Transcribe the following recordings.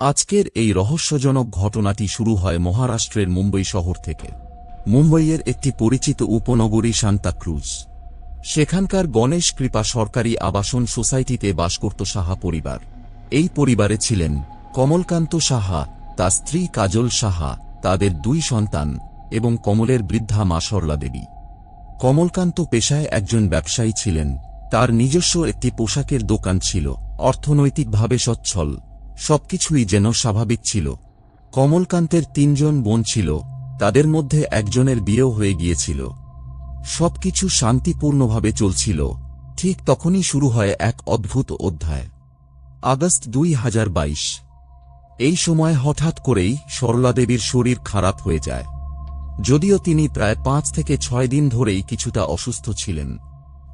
আজকের এই রহস্যজনক ঘটনাটি শুরু হয় মহারাষ্ট্রের মুম্বই শহর থেকে। মুম্বইয়ের একটি পরিচিত উপনগরী সান্তাক্রুজ সেখানকার গণেশ কৃপা সরকারি আবাসন সোসাইটিতে বাস করত সাহা পরিবার। এই পরিবারে ছিলেন কমলকান্ত সাহা, তার স্ত্রী কাজল সাহা, তাদের দুই সন্তান এবং কমলের বৃদ্ধা মা সরলা দেবী। কমলকান্ত পেশায় একজন ব্যবসায়ী ছিলেন। তার নিজস্ব একটি পোশাকের দোকান ছিল, অর্থনৈতিকভাবে সচ্ছল। সবকিছুই যেন স্বাভাবিক ছিল। কমলকান্তের তিনজন বোন ছিল, তাদের মধ্যে একজনের বিয়েও হয়ে গিয়েছিল। সবকিছু শান্তিপূর্ণভাবে চলছিল। ঠিক তখনই শুরু হয় এক অদ্ভুত অধ্যায়। আগস্ট দুই হাজার বাইশ। এই সময় হঠাৎ করেই সরলা দেবীর শরীর খারাপ হয়ে যায়। যদিও তিনি প্রায় পাঁচ থেকে ছয় দিন ধরেই কিছুটা অসুস্থ ছিলেন।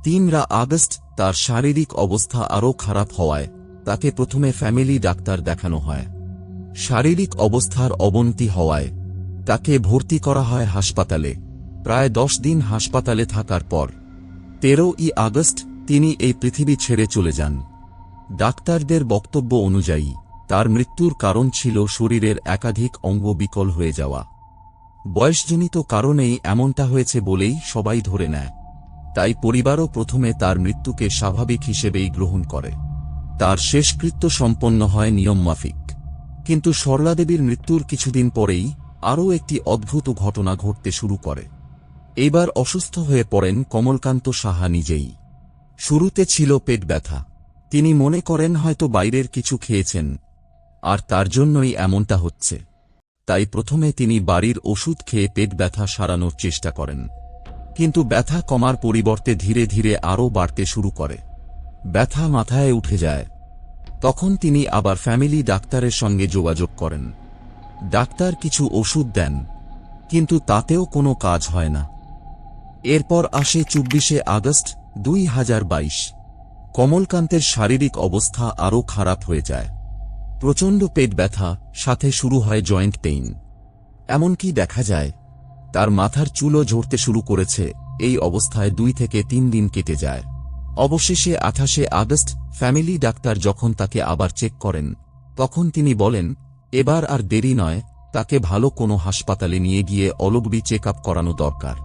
তিনরা আগস্ট তার শারীরিক অবস্থা আরও খারাপ হওয়ায় তাকে প্রথমে ফ্যামিলি ডাক্তার দেখানো হয়। শারীরিক অবস্থার অবনতি হওয়ায় তাকে ভর্তি করা হয় হাসপাতালে। প্রায় দশ দিন হাসপাতালে থাকার পর তেরো ই আগস্ট তিনি এই পৃথিবী ছেড়ে চলে যান। ডাক্তারদের বক্তব্য অনুযায়ী, তার মৃত্যুর কারণ ছিল শরীরের একাধিক অঙ্গ বিকল হয়ে যাওয়া। বয়সজনিত কারণেই এমনটা হয়েছে বলেই সবাই ধরে নেয়। তাই পরিবারও প্রথমে তার মৃত্যুকে স্বাভাবিক হিসেবেই গ্রহণ করে। তার শেষকৃত্য সম্পন্ন হয় নিয়মমাফিক কিন্তু সরলাদেবীর মৃত্যুর কিছুদিন পরেই আরও একটি অদ্ভুত ঘটনা ঘটতে শুরু করে। এবার অসুস্থ হয়ে পড়েন কমলকান্ত সাহা নিজেই। শুরুতে ছিল পেট ব্যথা। তিনি মনে করেন হয়তো বাইরের কিছু খেয়েছেন। আর তার জন্যই এমনটা হচ্ছে। তাই প্রথমে তিনি বাড়ির ওষুধ খেয়ে পেট ব্যথা সারানোর চেষ্টা করেন। কিন্তু ব্যথা কমার পরিবর্তে ধীরে ধীরে আরও বাড়তে শুরু করে। ব্যথা মাথায় উঠে যায়। তখন তিনি আবার ফ্যামিলি ডাক্তারের সঙ্গে যোগাযোগ করেন। ডাক্তার কিছু ওষুধ দেন, কিন্তু তাতেও কোনো কাজ হয় না। এরপর আসে চব্বিশে আগস্ট দুই হাজার বাইশ। কমলকান্তের শারীরিক অবস্থা আরও খারাপ হয়ে যায়। প্রচণ্ড পেট ব্যথা, সাথে শুরু হয় জয়েন্ট পেইন। এমনকি দেখা যায়, তার মাথার চুলও ঝরতে শুরু করেছে, এই অবস্থায় দুই থেকে তিন দিন কেটে যায়। অবশেষে আঠাশে আগস্ট ফ্যামিলি ডাক্তার যখন তাকে আবার চেক করেন, তখন তিনি বলেন, এবার আর দেরি নয়, তাকে ভালো কোনো হাসপাতালে নিয়ে গিয়ে অলগবি চেক আপ করানো দরকার।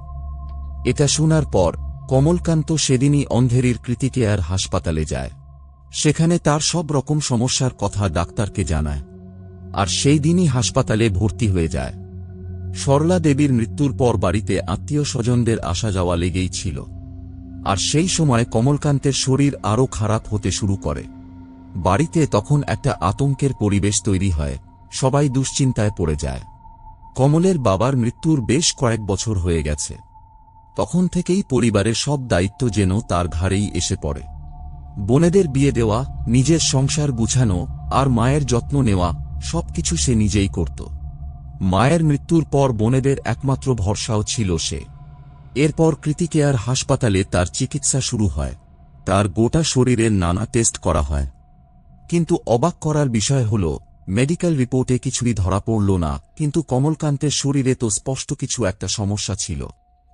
এটা শোনার পর কমলকান্ত সেদিনই অন্ধেরির কৃতিকেয়ার হাসপাতালে যায়। সেখানে তার সব রকম সমস্যার কথা ডাক্তারকে জানায়, আর সেই দিনই হাসপাতালে ভর্তি হয়ে যায়। সরলা দেবীর মৃত্যুর পর বাড়িতে আত্মীয় স্বজনদের আসা যাওয়া লেগেই ছিল। আর সেই সময় কমলকান্তের শরীর আরও খারাপ হতে শুরু করে। বাড়িতে তখন একটা আতঙ্কের পরিবেশ তৈরি হয়, সবাই দুশ্চিন্তায় পড়ে যায়। কমলের বাবার মৃত্যুর বেশ কয়েক বছর হয়ে গেছে। তখন থেকেই পরিবারের সব দায়িত্ব যেন তার ঘাড়েই এসে পড়ে। বোনেদের বিয়ে দেওয়া, নিজের সংসার গুছানো আর মায়ের যত্ন নেওয়া, সবকিছু সে নিজেই করত। মায়ের মৃত্যুর পর বোনেদের একমাত্র ভরসাও ছিল সে। এরপর কৃতিকেয়ার হাসপাতালে তার চিকিৎসা শুরু হয়। তার গোটা শরীরের নানা টেস্ট করা হয়। কিন্তু অবাক করার বিষয় হল, মেডিকেল রিপোর্টে কিছুই ধরা পড়ল না, কিন্তু কমলকান্তের শরীরে তো স্পষ্ট কিছু একটা সমস্যা ছিল।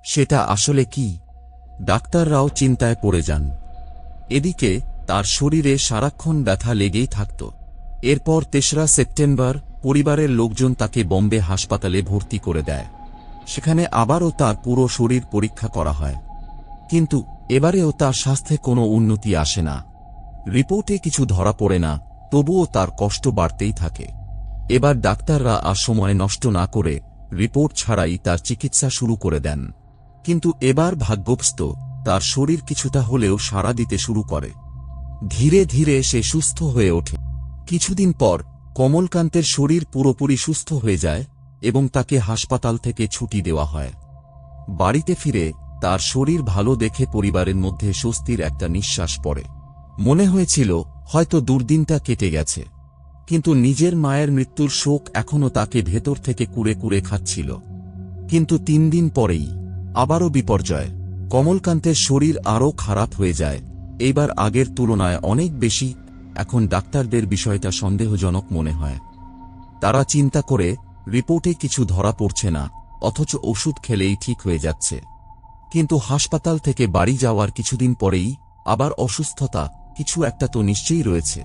সেটা আসলে কি? ডাক্তাররাও চিন্তায় পড়ে যান। এদিকে, তার শরীরে সারাক্ষণ ব্যথা লেগেই থাকত। এরপর তেসরা সেপ্টেম্বর, পরিবারের লোকজন তাকে বম্বে হাসপাতালে ভর্তি করে দেয়। সেখানে আবারও তার পুরো শরীর পরীক্ষা করা হয়। কিন্তু এবারেও তার স্বাস্থ্যে কোনো উন্নতি আসে না। রিপোর্টে কিছু ধরা পড়ে না, তবুও তার কষ্ট বাড়তেই থাকে। এবার ডাক্তাররা আর সময় নষ্ট না করে রিপোর্ট ছাড়াই তার চিকিৎসা শুরু করে দেন। কিন্তু এবার ভাগ্যবস্ত, তার শরীর কিছুটা হলেও সাড়া দিতে শুরু করে। ধীরে ধীরে সে সুস্থ হয়ে ওঠে। কিছুদিন পর কমলকান্তের শরীর পুরোপুরি সুস্থ হয়ে যায়। এবং তাকে হাসপাতাল থেকে ছুটি দেওয়া হয়। বাড়িতে ফিরে তার শরীর ভালো দেখে পরিবারের মধ্যে স্বস্তির একটা নিঃশ্বাস পড়ে। মনে হয়েছিল, হয়তো দুর্দিনটা কেটে গেছে। কিন্তু নিজের মায়ের মৃত্যুর শোক এখনও তাকে ভেতর থেকে কুড়ে কুড়ে খাচ্ছিল। কিন্তু তিন দিন পরেই, আবারও বিপর্যয়। কমলকান্তের শরীর আরও খারাপ হয়ে যায়। এইবার আগের তুলনায় অনেক বেশি, এখন ডাক্তারদের বিষয়টা সন্দেহজনক মনে হয়। তারা চিন্তা করে রিপোর্টে কিছু ধরা পড়ছে না, অথচ ওষুধ খেলেই ঠিক হয়ে যাচ্ছে। কিন্তু হাসপাতাল থেকে বাড়ি যাওয়ার কিছুদিন পরেই আবার অসুস্থতা, কিছু একটা তো নিশ্চয়ই রয়েছে।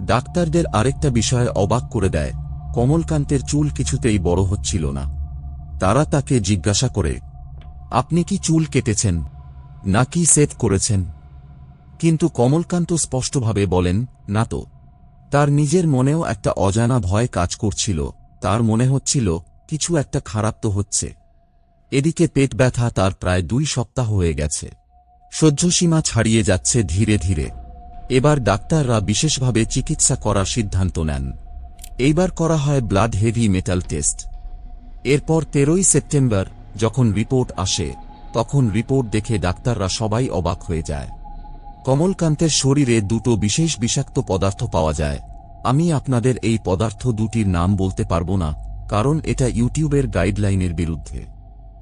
ডাক্তারদের আরেকটা বিষয়ে অবাক করে দেয়, কমলকান্তের চুল কিছুতেই বড় হচ্ছিল না। তারা তাকে জিজ্ঞাসা করে, আপনি কি চুল কেটেছেন? নাকি সেট করেছেন? কিন্তু কমলকান্ত স্পষ্টভাবে বলেন, না তো। তার নিজের মনেও একটা অজানা ভয় কাজ করছিল। তার মনে হচ্ছিল, কিছু একটা খারাপ তো হচ্ছে। এদিকে পেট ব্যথা তার প্রায় দুই সপ্তাহ হয়ে গেছে। সহ্যসীমা ছাড়িয়ে যাচ্ছে ধীরে ধীরে। এবার ডাক্তাররা বিশেষভাবে চিকিৎসা করার সিদ্ধান্ত নেন। এইবার করা হয় ব্লাড হেভি মেটাল টেস্ট এরপর তেরোই সেপ্টেম্বর, যখন রিপোর্ট আসে, তখন রিপোর্ট দেখে ডাক্তাররা সবাই অবাক হয়ে যায়। কমলকান্তের শরীরে দুটো বিশেষ বিষাক্ত পদার্থ পাওয়া যায়। আমি আপনাদের এই পদার্থ দুটির নাম বলতে পারব না, কারণ এটা ইউটিউবের গাইডলাইনের বিরুদ্ধে।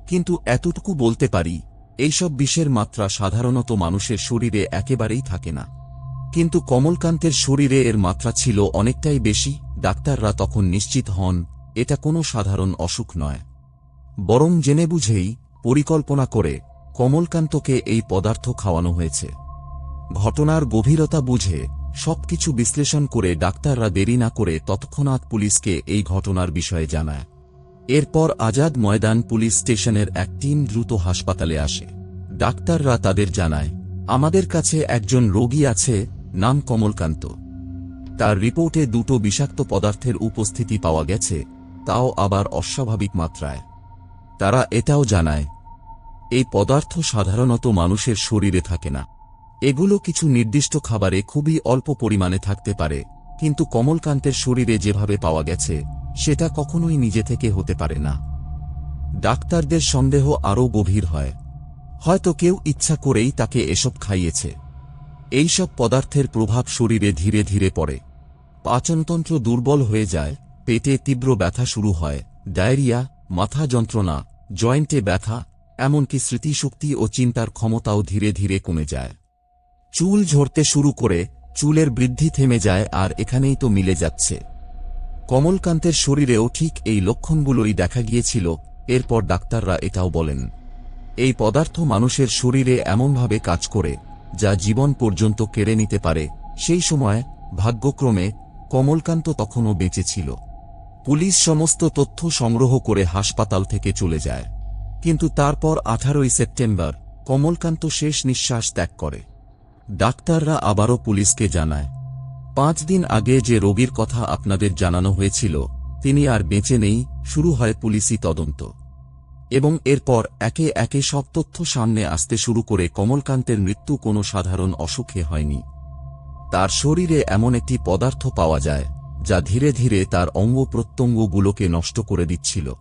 কিন্তু এতটুকু বলতে পারি, এইসব বিষের মাত্রা সাধারণত মানুষের শরীরে একেবারেই থাকে না। কিন্তু কমলকান্তের শরীরে এর মাত্রা ছিল অনেকটাই বেশি, ডাক্তাররা তখন নিশ্চিত হন, এটা কোনো সাধারণ অসুখ নয়। বরং জেনে বুঝেই, পরিকল্পনা করে, কমলকান্তকে এই পদার্থ খাওয়ানো হয়েছে। ঘটনার গভীরতা বুঝে সবকিছু বিশ্লেষণ করে ডাক্তাররা দেরি না করে তৎক্ষণাৎ পুলিশকে এই ঘটনার বিষয়ে জানায়। এরপর আজাদ ময়দান পুলিশ স্টেশনের এক টিম দ্রুত হাসপাতালে আসে। ডাক্তাররা তাদের জানায়, আমাদের কাছে একজন রোগী আছে, নাম কমলকান্ত। তার রিপোর্টে দুটো বিষাক্ত পদার্থের উপস্থিতি পাওয়া গেছে, তাও আবার অস্বাভাবিক মাত্রায়। তারা এটাও জানায়, এই পদার্থ সাধারণত মানুষের শরীরে থাকে না। এগুলো কিছু নির্দিষ্ট খাবারে খুবই অল্প পরিমাণে থাকতে পারে, কিন্তু কমলকান্তের শরীরে যেভাবে পাওয়া গেছে, সেটা কখনোই নিজে থেকে হতে পারে না। ডাক্তারদের সন্দেহ আরও গভীর হয়। হয়তো কেউ ইচ্ছা করেই তাকে এসব খাইয়েছে। এইসব পদার্থের প্রভাব শরীরে ধীরে ধীরে পড়ে। পাচনতন্ত্র দুর্বল হয়ে যায়, পেটে তীব্র ব্যথা শুরু হয়, ডায়রিয়া, মাথা যন্ত্রণা, জয়েন্টে ব্যথা, এমনকি স্মৃতিশক্তি ও চিন্তার ক্ষমতাও ধীরে ধীরে কমে যায়। চুল ঝরতে শুরু করে চুলের বৃদ্ধি থেমে যায় আর এখানেই তো মিলে যাচ্ছে। কমলকান্তের শরীরেও ঠিক এই লক্ষণগুলোই দেখা গিয়েছিল, এরপর ডাক্তাররা এটাও বলেন। এই পদার্থ মানুষের শরীরে এমনভাবে কাজ করে, যা জীবন পর্যন্ত কেড়ে নিতে পারে। সেই সময়, ভাগ্যক্রমে, কমলকান্ত তখনও বেঁচে ছিল। পুলিশ সমস্ত তথ্য সংগ্রহ করে হাসপাতাল থেকে চলে যায়। কিন্তু তারপর আঠারোই সেপ্টেম্বর, কমলকান্ত শেষ নিঃশ্বাস ত্যাগ করে। ডাক্তাররা আবারও পুলিশকে জানায়। পাঁচ দিন আগে যে রোগীর কথা আপনাদের জানানো হয়েছিল, তিনি আর বেঁচে নেই, শুরু হয় পুলিশি তদন্ত। এবং এরপর একে একে সব তথ্য সামনে আসতে শুরু করে কমলকান্তের মৃত্যু কোনো সাধারণ অসুখে হয়নি। তার শরীরে এমন একটি পদার্থ পাওয়া যায়, যা ধীরে ধীরে তার অঙ্গ প্রত্যঙ্গগুলোকে নষ্ট করে দিচ্ছিল।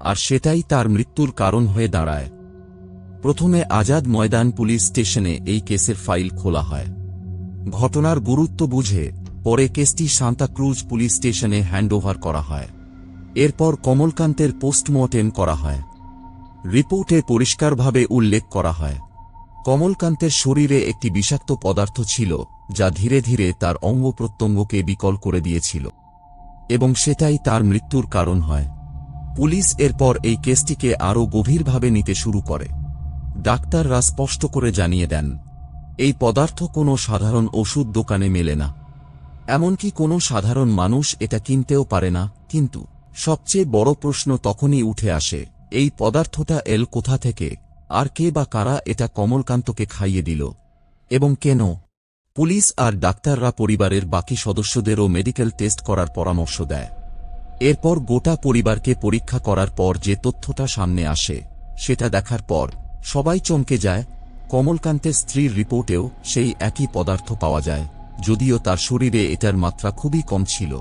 আর সেটাই তার মৃত্যুর কারণ হয়ে দাঁড়ায়। প্রথমে আজাদ ময়দান পুলিশ স্টেশনে এই কেসের ফাইল খোলা হয়। ঘটনার গুরুত্ব বুঝে পরে কেসটি সান্তাক্রুজ পুলিশ স্টেশনে হ্যান্ডওভার করা হয়। এরপর কমলকান্তের পোস্টমর্টেম করা হয়। রিপোর্টে পরিষ্কারভাবে উল্লেখ করা হয়। কমলকান্তের শরীরে একটি বিষাক্ত পদার্থ ছিল, যা ধীরে ধীরে তার অঙ্গ প্রত্যঙ্গকে বিকল করে দিয়েছিল। এবং সেটাই তার মৃত্যুর কারণ হয়। পুলিশ এরপর এই কেসটিকে আরও গভীরভাবে নিতে শুরু করে। ডাক্তাররা স্পষ্ট করে জানিয়ে দেন, এই পদার্থ কোনো সাধারণ ওষুধ দোকানে মেলে না। এমনকি কোনো সাধারণ মানুষ এটা কিনতেও পারে না, কিন্তু সবচেয়ে বড় প্রশ্ন তখনই উঠে আসে, এই পদার্থটা এল কোথা থেকে, আর কে বা কারা এটা কমলকান্তকে খাইয়ে দিল, এবং কেন? পুলিশ আর ডাক্তাররা পরিবারের বাকি সদস্যদেরও মেডিকেল টেস্ট করার পরামর্শ দেয়। এরপর গোটা পরিবারকে পরীক্ষা করার পর যে তথ্যটা সামনে আসে, সেটা দেখার পর সবাই চমকে যায়। কমলকান্তের স্ত্রীর রিপোর্টেও সেই একই পদার্থ পাওয়া যায়, যদিও তার শরীরে এটার মাত্রা খুবই কম ছিল।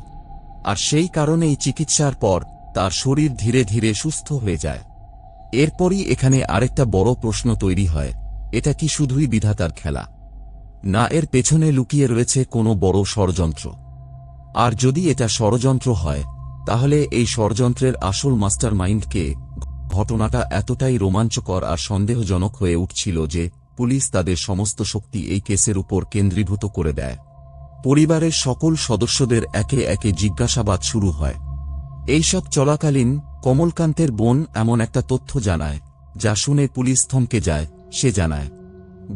আর সেই কারণেই চিকিৎসার পর তার শরীর ধীরে ধীরে সুস্থ হয়ে যায়। এরপরই এখানে আরেকটা বড় প্রশ্ন তৈরি হয়, এটা কি শুধুই বিধাতার খেলা? না, এর পেছনে লুকিয়ে রয়েছে কোনো বড় ষড়যন্ত্র। আর যদি এটা ষড়যন্ত্র হয়, তাহলে এই ষড়যন্ত্রের আসল মাস্টার মাইন্ডকে ঘটনাটা এতটাই রোমাঞ্চকর আর সন্দেহজনক হয়ে উঠছিল যে, পুলিশ তাদের সমস্ত শক্তি এই কেসের উপর কেন্দ্রীভূত করে দেয়। পরিবারের সকল সদস্যদের একে একে জিজ্ঞাসাবাদ শুরু হয়। এইসব চলাকালীন, কমলকান্তের বোন এমন একটা তথ্য জানায়, যা শুনে পুলিশ থমকে যায়, সে জানায়,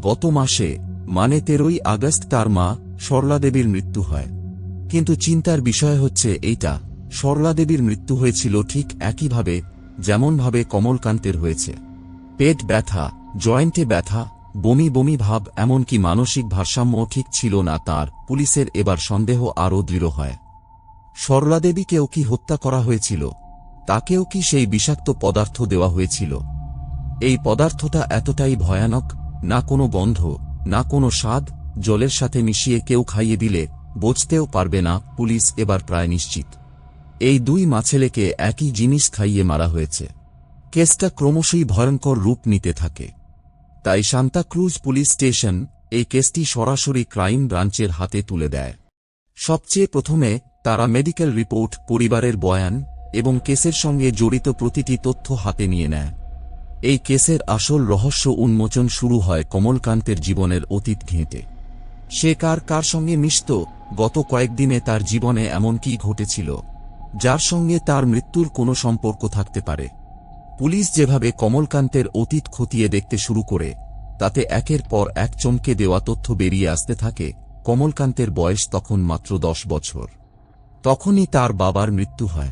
গত মাসে মানে তেরোই আগস্ট তার মা, সরলা দেবীর মৃত্যু হয়। কিন্তু চিন্তার বিষয় হচ্ছে এইটা সরলাদেবীর মৃত্যু হয়েছিল ঠিক একইভাবে যেমনভাবে কমলকান্তের হয়েছে। পেট ব্যথা, জয়েন্টে ব্যথা, বমি বমি ভাব, এমনকি মানসিক ভারসাম্য ঠিক ছিল না তার, পুলিশের এবার সন্দেহ আরও দৃঢ় হয়। সরলাদেবীকেও কি হত্যা করা হয়েছিল? তাকেও কি সেই বিষাক্ত পদার্থ দেওয়া হয়েছিল? এই পদার্থটা এতটাই ভয়ানক, না কোনো গন্ধ, না কোনো স্বাদ, জলের সাথে মিশিয়ে কেউ খাইয়ে দিলে, বুঝতেও পারবে না, পুলিশ এবার প্রায় নিশ্চিত। এই দুই মাছেলেকে একই জিনিস খাইয়ে মারা হয়েছে। কেসটা ক্রমশই ভয়ঙ্কর রূপ নিতে থাকে। তাই সান্তাক্রুজ পুলিশ স্টেশন এই কেসটি সরাসরি ক্রাইম ব্রাঞ্চের হাতে তুলে দেয়। সবচেয়ে প্রথমে তারা মেডিকেল রিপোর্ট, পরিবারের বয়ান এবং কেসের সঙ্গে জড়িত প্রতিটি তথ্য হাতে নিয়ে নেয়। এই কেসের আসল রহস্য উন্মোচন শুরু হয় কমলকান্তের জীবনের অতীত ঘেঁটে। সে কার কার সঙ্গে মিশত, গত কয়েকদিনে তার জীবনে এমন কি ঘটেছিল? যার সঙ্গে তার মৃত্যুর কোনো সম্পর্ক থাকতে পারে। পুলিশ যেভাবে কমলকান্তের অতীত খতিয়ে দেখতে শুরু করে, তাতে একের পর এক চমকে দেওয়া তথ্য বেরিয়ে আসতে থাকে কমলকান্তের বয়স তখন মাত্র দশ বছর। তখনই তার বাবার মৃত্যু হয়।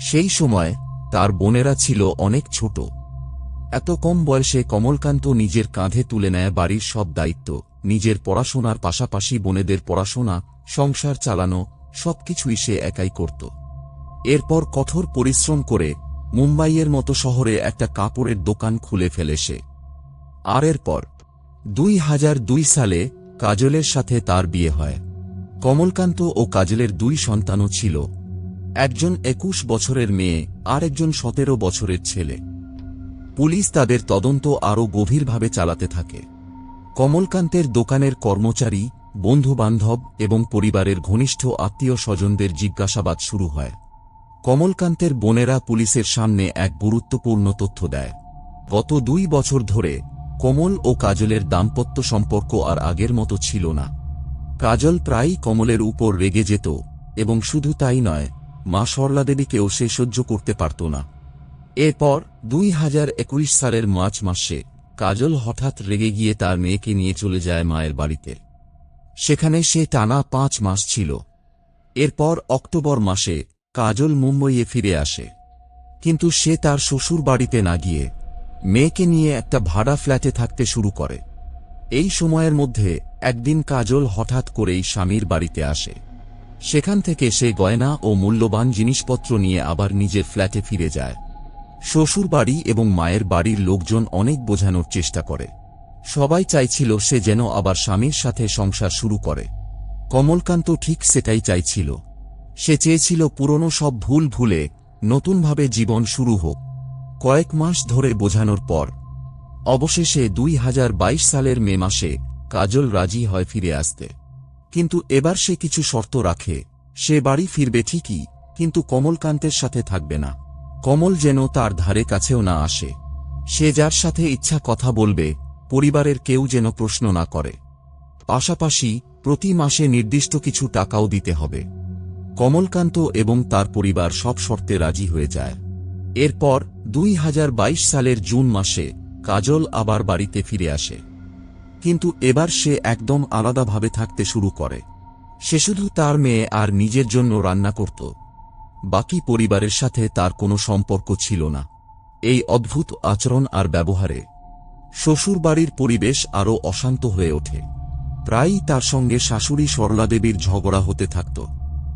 সেই সময় তার বোনেরা ছিল অনেক ছোট। এত কম বয়সে কমলকান্ত নিজের কাঁধে তুলে নেয় বাড়ির সব দায়িত্ব, নিজের পড়াশোনার পাশাপাশি বোনেদের পড়াশোনা, সংসার চালানো, সবকিছুই সে একাই করত। এরপর কঠোর পরিশ্রম করে মুম্বাইয়ের মতো শহরে একটা কাপড়ের দোকান খুলে ফেলে সে। আর এরপর, দুই হাজার দুই সালে কাজলের সাথে তার বিয়ে হয়। কমলকান্ত ও কাজলের দুই সন্তানও ছিল। একজন একুশ বছরের মেয়ে, আর একজন সতেরো বছরের ছেলে। পুলিশ তাদের তদন্ত আরও গভীরভাবে চালাতে থাকে। কমলকান্তের দোকানের কর্মচারী, বন্ধুবান্ধব এবং পরিবারের ঘনিষ্ঠ আত্মীয় স্বজনদের জিজ্ঞাসাবাদ শুরু হয়। কমলকান্তের বোনেরা পুলিশের সামনে এক গুরুত্বপূর্ণ তথ্য দেয়। গত দুই বছর ধরে কমল ও কাজলের দাম্পত্য সম্পর্ক আর আগের মতো ছিল না। কাজল প্রায়ই কমলের উপর রেগে যেত এবং শুধু তাই নয়, মা সরলাদেবীকেও সে সহ্য করতে পারত না। এরপর দুই হাজার একুশ সালের মার্চ মাসে কাজল হঠাৎ রেগে গিয়ে তার মেয়েকে নিয়ে চলে যায় মায়ের বাড়িতে। সেখানে সে টানা পাঁচ মাস ছিল। এরপর অক্টোবর মাসে কাজল মুম্বইয়ে ফিরে আসে। কিন্তু সে তার শ্বশুর বাড়িতে না গিয়ে মেয়েকে নিয়ে একটা ভাড়া ফ্ল্যাটে থাকতে শুরু করে। এই সময়ের মধ্যে একদিন কাজল হঠাৎ করেই স্বামীর বাড়িতে আসে। সেখান থেকে সে গয়না ও মূল্যবান জিনিসপত্র নিয়ে আবার নিজের ফ্ল্যাটে ফিরে যায়। শ্বশুর বাড়ি এবং মায়ের বাড়ির লোকজন অনেক বোঝানোর চেষ্টা করে। সবাই চাইছিল সে যেন আবার স্বামীর সাথে সংসার শুরু করে। কমলকান্ত ঠিক সেটাই চাইছিল। সে চেয়েছিল পুরনো সব ভুল ভুলে নতুনভাবে জীবন শুরু হোক। কয়েক মাস ধরে বোঝানোর পর, অবশেষে দুই হাজার বাইশ সালের মে মাসে কাজল রাজি হয় ফিরে আসতে। কিন্তু এবার সে কিছু শর্ত রাখে, সে বাড়ি ফিরবে ঠিকই, কিন্তু কমলকান্তের সাথে থাকবে না। কমল যেন তার ধারে কাছেও না আসে। সে যার সাথে ইচ্ছা কথা বলবে, পরিবারের কেউ যেন প্রশ্ন না করে। পাশাপাশি প্রতি মাসে নির্দিষ্ট কিছু টাকাও দিতে হবে। কমলকান্ত এবং তার পরিবার সব শর্তে রাজি হয়ে যায়। এরপর দুই হাজার বাইশ সালের জুন মাসে কাজল আবার বাড়িতে ফিরে আসে। কিন্তু এবার সে একদম আলাদাভাবে থাকতে শুরু করে। সে শুধু তার মেয়ে আর নিজের জন্য রান্না করত। বাকি পরিবারের সাথে তার কোনো সম্পর্ক ছিল না। এই অদ্ভুত আচরণ আর ব্যবহারে শ্বশুরবাড়ির পরিবেশ আরও অশান্ত হয়ে ওঠে। প্রায়ই তার সঙ্গে শাশুড়ি সরলাদেবীর ঝগড়া হতে থাকত।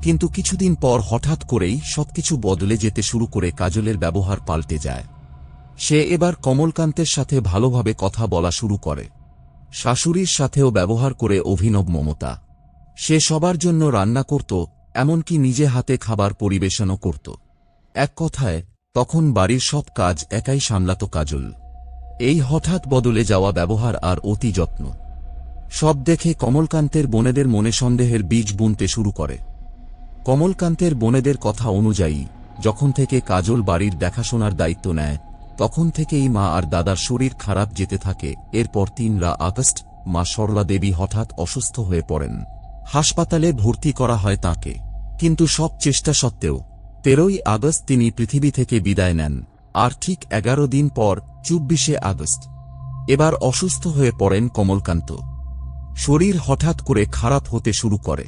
কিন্তু কিছুদিন পর হঠাৎ করেই সবকিছু বদলে যেতে শুরু করে কাজলের ব্যবহার পাল্টে যায়। সে এবার কমলকান্তের সাথে ভালোভাবে কথা বলা শুরু করে। শাশুড়ির সাথেও ব্যবহার করে অভিনব মমতা। সে সবার জন্য রান্না করত, এমনকি নিজে হাতে খাবার পরিবেশনও করত। এক কথায়, তখন বাড়ির সব কাজ একাই সামলাত কাজল। এই হঠাৎ বদলে যাওয়া ব্যবহার আর অতি যত্ন। সব দেখে কমলকান্তের বোনেদের মনে সন্দেহের বীজ বুনতে শুরু করে। কমলকান্তের বোনেদের কথা অনুযায়ী, যখন থেকে কাজল বাড়ির দেখাশোনার দায়িত্ব নেয়, তখন থেকেই মা আর দাদার শরীর খারাপ যেতে থাকে। এরপর তিনরা আগস্ট, মা সরলা দেবী হঠাৎ অসুস্থ হয়ে পড়েন। হাসপাতালে ভর্তি করা হয় তাকে। কিন্তু সব চেষ্টা সত্ত্বেও, তেরোই আগস্ট তিনি পৃথিবী থেকে বিদায় নেন, আর ঠিক এগারো দিন পর, চব্বিশে আগস্ট। এবার অসুস্থ হয়ে পড়েন কমলকান্ত। শরীর হঠাৎ করে খারাপ হতে শুরু করে।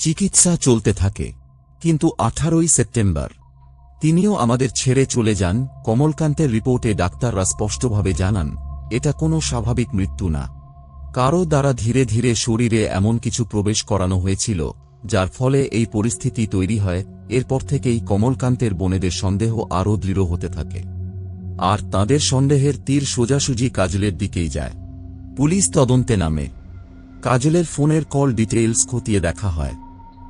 চিকিৎসা চলতে থাকে। কিন্তু আঠারোই সেপ্টেম্বর, তিনিও আমাদের ছেড়ে চলে যান, কমলকান্তের রিপোর্টে ডাক্তাররা স্পষ্টভাবে জানান, এটা কোনো স্বাভাবিক মৃত্যু না। কারও দ্বারা ধীরে ধীরে শরীরে এমন কিছু প্রবেশ করানো হয়েছিল, যার ফলে এই পরিস্থিতি তৈরি হয়, এরপর থেকেই কমলকান্তের বোনেদের সন্দেহ আরও দৃঢ় হতে থাকে। আর তাদের সন্দেহের তীর সোজাসুজি কাজলের দিকেই যায়। পুলিশ তদন্তে নামে। কাজলের ফোনের কল ডিটেইলস খতিয়ে দেখা হয়।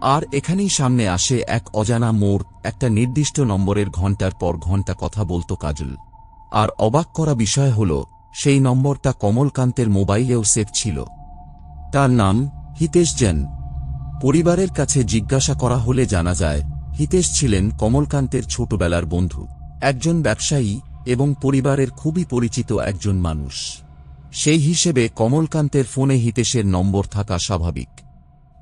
আর এখানেই সামনে আসে এক অজানা মোড়, একটা নির্দিষ্ট নম্বরের ঘণ্টার পর ঘণ্টা কথা বলতো কাজল। আর অবাক করা বিষয় হল, সেই নম্বরটা কমলকান্তের মোবাইলেও সেভ ছিল। তার নাম হিতেশ জেন। পরিবারের কাছে জিজ্ঞাসা করা হলে জানা যায়, হিতেশ ছিলেন কমলকান্তের ছোটবেলার বন্ধু। একজন ব্যবসায়ী এবং পরিবারের খুবই পরিচিত একজন মানুষ। সেই হিসেবে কমলকান্তের ফোনে হিতেশের নম্বর থাকা স্বাভাবিক।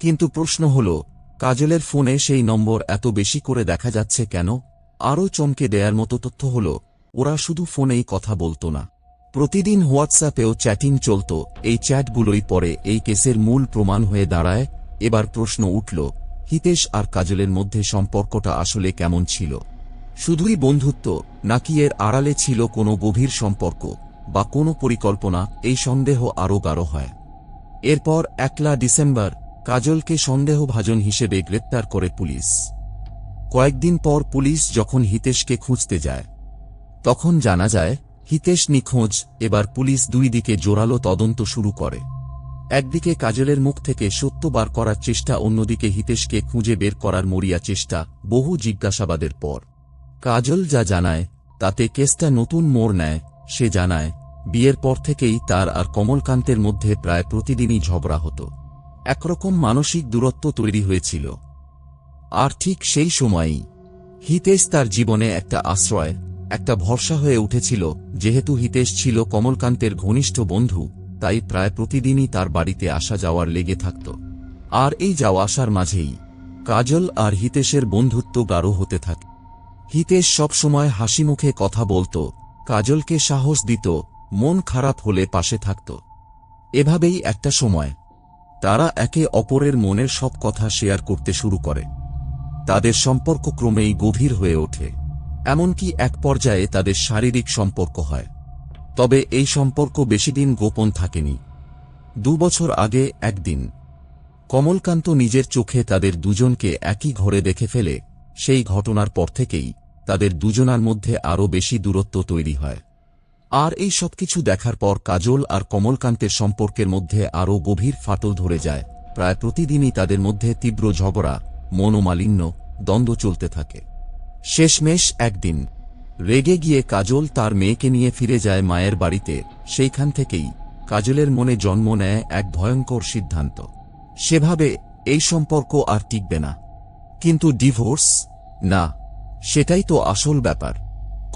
কিন্তু প্রশ্ন হল কাজলের ফোনে সেই নম্বর এত বেশি করে দেখা যাচ্ছে কেন? আরও চমকে দেয়ার মতো তথ্য হল, ওরা শুধু ফোনেই কথা বলতো না। প্রতিদিন হোয়াটসঅ্যাপেও চ্যাটিং চলত, এই চ্যাটগুলোই পরে এই কেসের মূল প্রমাণ হয়ে দাঁড়ায়। এবার প্রশ্ন উঠল, হিতেশ আর কাজলের মধ্যে সম্পর্কটা আসলে কেমন ছিল? শুধুই বন্ধুত্ব, নাকি এর আড়ালে ছিল কোনো গভীর সম্পর্ক, বা কোনো পরিকল্পনা, এই সন্দেহ আরও গাঢ় হয়। এরপর একলা ডিসেম্বর কাজলকে সন্দেহভাজন হিসেবে গ্রেপ্তার করে পুলিশ। কয়েকদিন পর পুলিশ যখন হিতেশকে খুঁজতে যায়, তখন জানা যায়, হিতেশ নিখোঁজ, এবার পুলিশ দুই দিকে জোরালো তদন্ত শুরু করে। একদিকে কাজলের মুখ থেকে সত্য বার করার চেষ্টা, অন্যদিকে হিতেশকে খুঁজে বের করার মরিয়া চেষ্টা, বহু জিজ্ঞাসাবাদের পর। কাজল যা জানায়, তাতে কেসটা নতুন মোড় নেয়, সে জানায়, বিয়ের পর থেকেই তার আর কমলকান্তের মধ্যে প্রায় প্রতিদিনই ঝগড়া হতো। একরকম মানসিক দূরত্ব তৈরি হয়েছিল। আর ঠিক সেই সময়ই হিতেশ তার জীবনে একটা আশ্রয়, একটা ভরসা হয়ে উঠেছিল, যেহেতু হিতেশ ছিল কমলকান্তের ঘনিষ্ঠ বন্ধু, তাই প্রায় প্রতিদিনই তার বাড়িতে আসা যাওয়ার লেগে থাকত। আর এই যাওয়া আসার মাঝেই কাজল আর হিতেশের বন্ধুত্ব গাঢ় হতে থাকে। হিতেশ সবসময় হাসি মুখে কথা বলত, কাজলকে সাহস দিত, মন খারাপ হলে পাশে থাকত। এভাবেই একটা সময় তারা একে অপরের মনের সব কথা শেয়ার করতে শুরু করে। তাদের সম্পর্ক ক্রমেই গভীর হয়ে ওঠে। এমনকি এক পর্যায়ে তাদের শারীরিক সম্পর্ক হয়। তবে এই সম্পর্ক বেশিদিন গোপন থাকেনি। দু বছর আগে একদিন, কমলকান্ত নিজের চোখে তাদের দুজনকে একই ঘরে দেখে ফেলে, সেই ঘটনার পর থেকেই তাদের দুজনার মধ্যে আরও বেশি দূরত্ব তৈরি হয়। আর এই সবকিছু দেখার পর কাজল আর কমলকান্তের সম্পর্কের মধ্যে আরও গভীর ফাটল ধরে যায়। প্রায় প্রতিদিনই তাদের মধ্যে তীব্র ঝগড়া, মনোমালিন্য, দ্বন্দ্ব চলতে থাকে। শেষমেশ একদিন, রেগে গিয়ে কাজল তার মেয়েকে নিয়ে ফিরে যায় মায়ের বাড়িতে, সেইখান থেকেই কাজলের মনে জন্ম নেয় এক ভয়ঙ্কর সিদ্ধান্ত। সেভাবে এই সম্পর্ক আর টিকবে না। কিন্তু ডিভোর্স? না, সেটাই তো আসল ব্যাপার।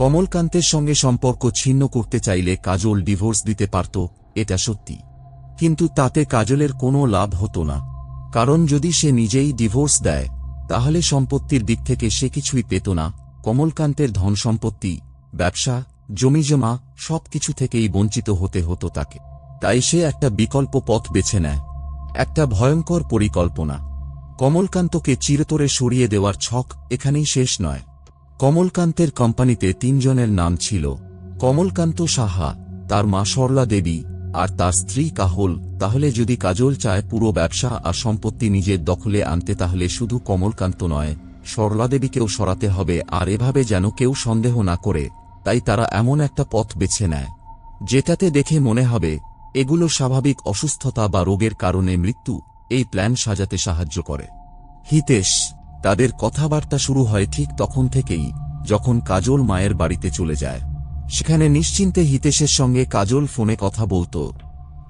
কমলকান্তের সঙ্গে সম্পর্ক ছিন্ন করতে চাইলে কাজল ডিভোর্স দিতে পারত, এটা সত্যি। কিন্তু তাতে কাজলের কোনো লাভ হতো না। কারণ যদি সে নিজেই ডিভোর্স দেয়, তাহলে সম্পত্তির দিক থেকে সে কিছুই পেত না। কমলকান্তের ধন সম্পত্তি, ব্যবসা জমিজমা সব কিছু থেকেই বঞ্চিত হতে হতো তাকে। তাই সে একটা বিকল্প পথ বেছে নেয়। একটা ভয়ঙ্কর পরিকল্পনা। কমলকান্তকে চিরতরে সরিয়ে দেওয়ার ছক এখানেই শেষ নয়। কমলকান্তের কোম্পানিতে তিনজনের নাম ছিল কমলকান্ত সাহা, তার মা সরলা দেবী, আর তার স্ত্রী কাহল। তাহলে যদি কাজল চায় পুরো ব্যবসা আর সম্পত্তি নিজের দখলে আনতে, তাহলে শুধু কমলকান্ত নয়, সরলা দেবীকেও সরাতে হবে, আর এভাবে যেন কেউ সন্দেহ না করে, তাই তারা এমন একটা পথ বেছে নেয়, যেটাতে দেখে মনে হবে, এগুলো স্বাভাবিক অসুস্থতা বা রোগের কারণে মৃত্যু, এই প্ল্যান সাজাতে সাহায্য করে। হিতেশ তাদের কথাবার্তা শুরু হয় ঠিক তখন থেকেই, যখন কাজল মায়ের বাড়িতে চলে যায়। সেখানে নিশ্চিন্তে হিতেশের সঙ্গে কাজল ফোনে কথা বলত।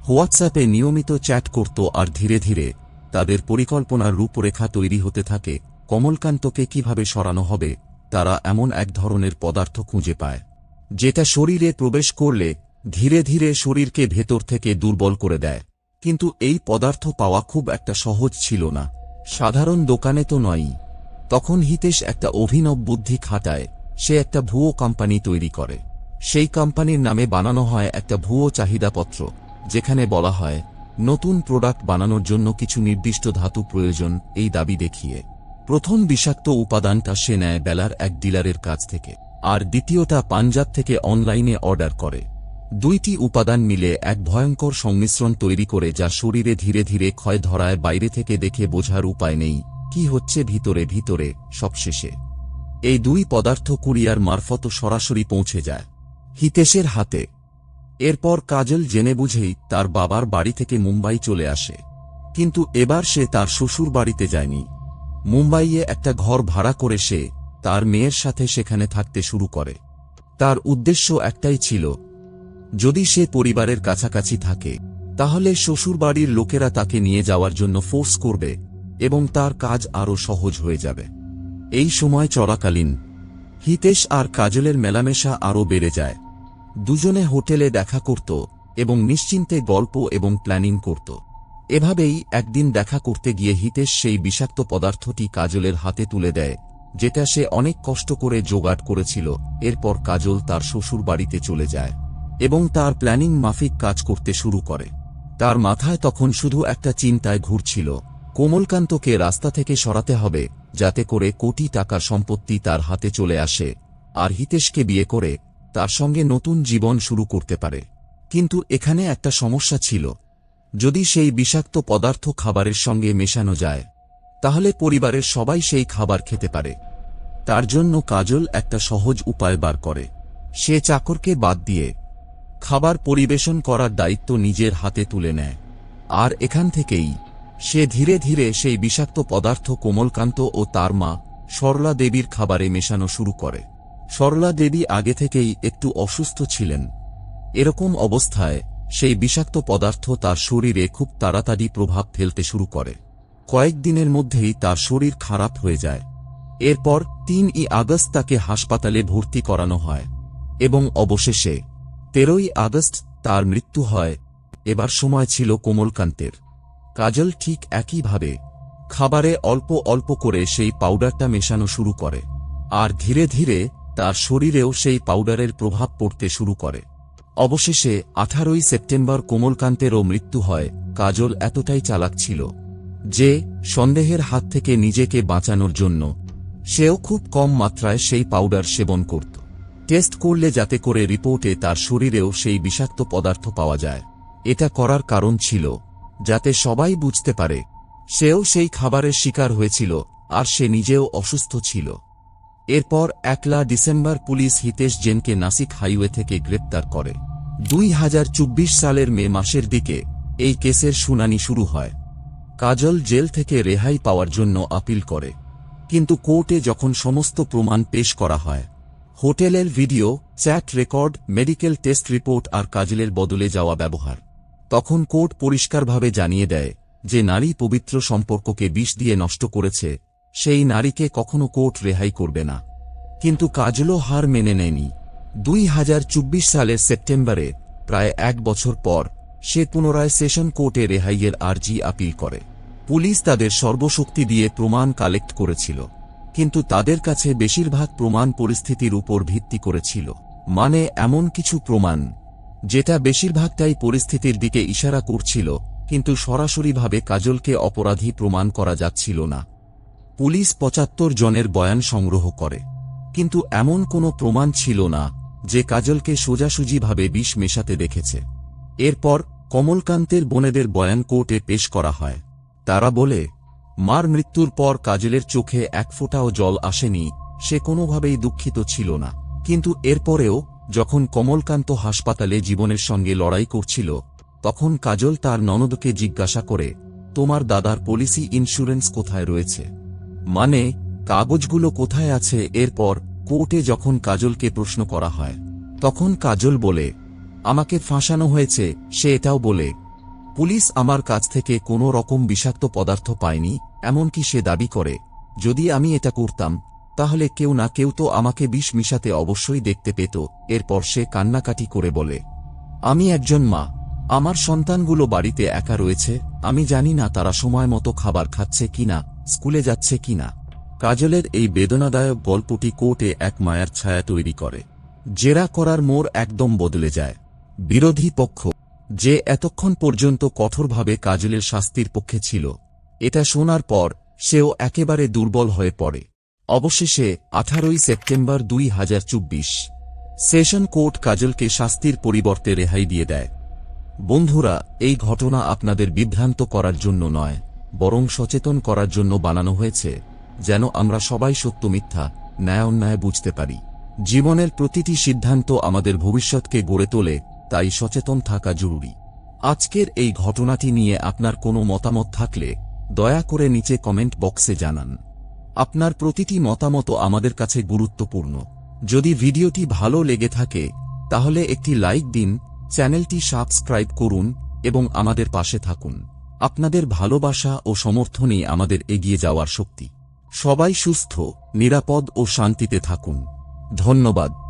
হোয়াটসঅ্যাপে নিয়মিত চ্যাট করত আর ধীরে ধীরে তাদের পরিকল্পনার রূপরেখা তৈরি হতে থাকে, কমলকান্তকে কীভাবে সরানো হবে, তারা এমন এক ধরনের পদার্থ খুঁজে পায়, যেটা শরীরে প্রবেশ করলে ধীরে ধীরে শরীরকে ভেতর থেকে দুর্বল করে দেয়। কিন্তু এই পদার্থ পাওয়া খুব একটা সহজ ছিল না। সাধারণ দোকানে তো নয়ই। তখন হিতেশ একটা অভিনব বুদ্ধি খাটায়, সে একটা ভুয়ো কোম্পানি তৈরি করে। সেই কোম্পানির নামে বানানো হয় একটা ভুয়ো চাহিদাপত্র, যেখানে বলা হয়, নতুন প্রোডাক্ট বানানোর জন্য কিছু নির্দিষ্ট ধাতু প্রয়োজন, এই দাবি দেখিয়ে। প্রথম বিষাক্ত উপাদানটা সে নেয় বেলার এক ডিলারের কাছ থেকে, আর দ্বিতীয়টা পাঞ্জাব থেকে অনলাইনে অর্ডার করে। দুইটি উপাদান মিলে এক ভয়ঙ্কর সংমিশ্রণ তৈরি করে যা শরীরে ধীরে ধীরে ক্ষয় ধরায় বাইরে থেকে দেখে বোঝার উপায় নেই। কি হচ্ছে ভিতরে ভিতরে সবশেষে? এই দুই পদার্থ কুরিয়ার মারফত সরাসরি পৌঁছে যায়। হিতেশের হাতে। এরপর কাজল জেনে বুঝেই তার বাবার বাড়ি থেকে মুম্বাই চলে আসে। কিন্তু এবার সে তার শ্বশুর বাড়িতে যায়নি। মুম্বাইয়ে একটা ঘর ভাড়া করে সে তার মেয়ের সাথে সেখানে থাকতে শুরু করে। তার উদ্দেশ্য একটাই ছিল, যদি সে পরিবারের কাছাকাছি থাকে, তাহলে শ্বশুরবাড়ির লোকেরা তাকে নিয়ে যাওয়ার জন্য ফোর্স করবে। এবং তার কাজ আরও সহজ হয়ে যাবে। এই সময় চলাকালীন হিতেশ আর কাজলের মেলামেশা আরও বেড়ে যায়। দুজনে হোটেলে দেখা করত এবং নিশ্চিন্তে গল্প এবং প্ল্যানিং করত। এভাবেই একদিন দেখা করতে গিয়ে হিতেশ সেই বিষাক্ত পদার্থটি কাজলের হাতে তুলে দেয়, যেটা সে অনেক কষ্ট করে জোগাড় করেছিল। এরপর কাজল তার শ্বশুর বাড়িতে চলে যায় এবং তার প্ল্যানিং মাফিক কাজ করতে শুরু করে। তার মাথায় তখন শুধু একটা চিন্তায় ঘুরছিল কোমলকান্তকে রাস্তা থেকে সরাতে হবে, যাতে করে কোটি টাকার সম্পত্তি তার হাতে চলে আসে, আর হিতেশকে বিয়ে করে তার সঙ্গে নতুন জীবন শুরু করতে পারে। কিন্তু এখানে একটা সমস্যা ছিল। যদি সেই বিষাক্ত পদার্থ খাবারের সঙ্গে মেশানো যায়, তাহলে পরিবারের সবাই সেই খাবার খেতে পারে। তার জন্য কাজল একটা সহজ উপায় বার করে। সে চাকরকে বাদ দিয়ে খাবার পরিবেশন করার দায়িত্ব নিজের হাতে তুলে নেয়। আর এখান থেকেই সে ধীরে ধীরে সেই বিষাক্ত পদার্থ কোমলকান্ত ও তার মা সরলা দেবীর খাবারে মেশানো শুরু করে। সরলা দেবী আগে থেকেই একটু অসুস্থ ছিলেন। এরকম অবস্থায় সেই বিষাক্ত পদার্থ তার শরীরে খুব তাড়াতাড়ি প্রভাব ফেলতে শুরু করে। কয়েকদিনের মধ্যেই তার শরীর খারাপ হয়ে যায়। এরপর তিন ই আগস্ট তাকে হাসপাতালে ভর্তি করানো হয় এবং অবশেষে তেরোই আগস্ট তার মৃত্যু হয়। এবার সময় ছিল কোমলকান্তের। কাজল ঠিক একইভাবে খাবারে অল্প অল্প করে সেই পাউডারটা মেশানো শুরু করে, আর ধীরে ধীরে তার শরীরেও সেই পাউডারের প্রভাব পড়তে শুরু করে। অবশেষে আঠারোই সেপ্টেম্বর কোমলকান্তেরও মৃত্যু হয়, কাজল এতটাই চালাক ছিল যে সন্দেহের হাত থেকে নিজেকে বাঁচানোর জন্য সেও খুব কম মাত্রায় সেই পাউডার সেবন করত। টেস্ট করলে যাতে করে রিপোর্টে তার শরীরেও সেই বিষাক্ত পদার্থ পাওয়া যায়। এটা করার কারণ ছিল যাতে সবাই বুঝতে পারে, সেও সেই খাবারের শিকার হয়েছিল আর সে নিজেও অসুস্থ ছিল। এরপর একলা ডিসেম্বর পুলিশ হিতেশ জেনকে নাসিক হাইওয়ে থেকে গ্রেপ্তার করে। দুই হাজার চব্বিশ সালের মে মাসের দিকে এই কেসের শুনানি শুরু হয়। কাজল জেল থেকে রেহাই পাওয়ার জন্য আপিল করে। কিন্তু কোর্টে যখন সমস্ত প্রমাণ পেশ করা হয়, হোটেলের video, chat record, medical test report আর কাজলের বদলে যাওয়া ব্যবহার। তখন কোর্ট পরিষ্কারভাবে জানিয়ে দেয় যে নারী পবিত্র সম্পর্ককে বিষ দিয়ে নষ্ট করেছে, সেই নারীকে কখনো কোর্ট রেহাই করবে না। কিন্তু কাজলও হার মেনে নেয়নি। দুই হাজার চব্বিশ সালের সেপ্টেম্বরে, প্রায় এক বছর পর, সে পুনরায় সেশন কোর্টে রেহাইয়ের আর্জি আপিল করে। পুলিশ তাদের সর্বশক্তি দিয়ে প্রমাণ কালেক্ট করেছিল, কিন্তু তাদের কাছে বেশিরভাগ প্রমাণ পরিস্থিতির উপর ভিত্তি করেছিল। মানে এমন কিছু প্রমাণ যেটা বেশিরভাগটাই পরিস্থিতির দিকে ইশারা করছিল, কিন্তু সরাসরিভাবে কাজলকে অপরাধী প্রমাণ করা যাচ্ছিল না। পুলিশ পঁচাত্তর জনের বয়ান সংগ্রহ করে। কিন্তু এমন কোনো প্রমাণ ছিল না, যে কাজলকে সোজাসুজিভাবে বিষ মেশাতে দেখেছে। এরপর কমলকান্তের বোনেদের বয়ান কোর্টে পেশ করা হয়। তারা বলে, মার মৃত্যুর পর কাজলের চোখে এক ফোঁটাও জল আসেনি, সে কোনোভাবেই দুঃখিত ছিল না। কিন্তু এরপরেও যখন কমলকান্ত হাসপাতালে জীবনের সঙ্গে লড়াই করছিল, তখন কাজল তার ননদকে জিজ্ঞাসা করে, তোমার দাদার পলিসি ইন্স্যুরেন্স কোথায় রয়েছে? মানে কাগজগুলো কোথায় আছে? এরপর কোর্টে যখন কাজলকে প্রশ্ন করা হয়, তখন কাজল বলে, আমাকে ফাঁসানো হয়েছে, সে এটাও বলে, পুলিশ আমার কাছ থেকে কোনো রকম বিষাক্ত পদার্থ পায়নি, এমনকি সে দাবি করে, যদি আমি এটা করতাম তাহলে কেউ না কেউ তো আমাকে বিষ মিশাতে অবশ্যই দেখতে পেত, এরপর সে কান্নাকাটি করে বলে, আমি একজন মা, আমার সন্তানগুলো বাড়িতে একা রয়েছে, আমি জানি না তারা সময় মতো খাবার খাচ্ছে কিনা, স্কুলে যাচ্ছে কিনা। কাজলের এই বেদনাদায়ক গল্পটি কোর্টে এক মায়ার ছায়া তৈরি করে। জেরা করার মোর একদম বদলে যায়। বিরোধী পক্ষ, যে এতক্ষণ পর্যন্ত কঠোরভাবে কাজলের শাস্তির পক্ষে ছিল, এটা শোনার পর সেও একেবারে দুর্বল হয়ে পড়ে। অবশেষে, আঠারোই সেপ্টেম্বর দুই হাজার চব্বিশ, সেশন কোর্ট কাজলকে শাস্তির পরিবর্তে রেহাই দিয়ে দেয়। বন্ধুরা, এই ঘটনা আপনাদের বিভ্রান্ত করার জন্য নয়, বরং সচেতন করার জন্য বানানো হয়েছে, যেন আমরা সবাই সত্য মিথ্যা, ন্যায় অন্যায় বুঝতে পারি। জীবনের প্রতিটি সিদ্ধান্ত আমাদের ভবিষ্যৎকে গড়ে তোলে, তাই সচেতন থাকা জরুরি। আজকের এই ঘটনাটি নিয়ে আপনার কোনো মতামত থাকলে, দয়া করে নিচে কমেন্ট বক্সে জানান। আপনার প্রতিটি মতামত আমাদের কাছে গুরুত্বপূর্ণ। যদি ভিডিওটি ভালো লেগে থাকে, তাহলে একটি লাইক দিন, চ্যানেলটি সাবস্ক্রাইব করুন, এবং আমাদের পাশে থাকুন। আপনাদের ভালোবাসা ও সমর্থনই আমাদের এগিয়ে যাওয়ার শক্তি। সবাই সুস্থ, নিরাপদ ও শান্তিতে থাকুন। ধন্যবাদ।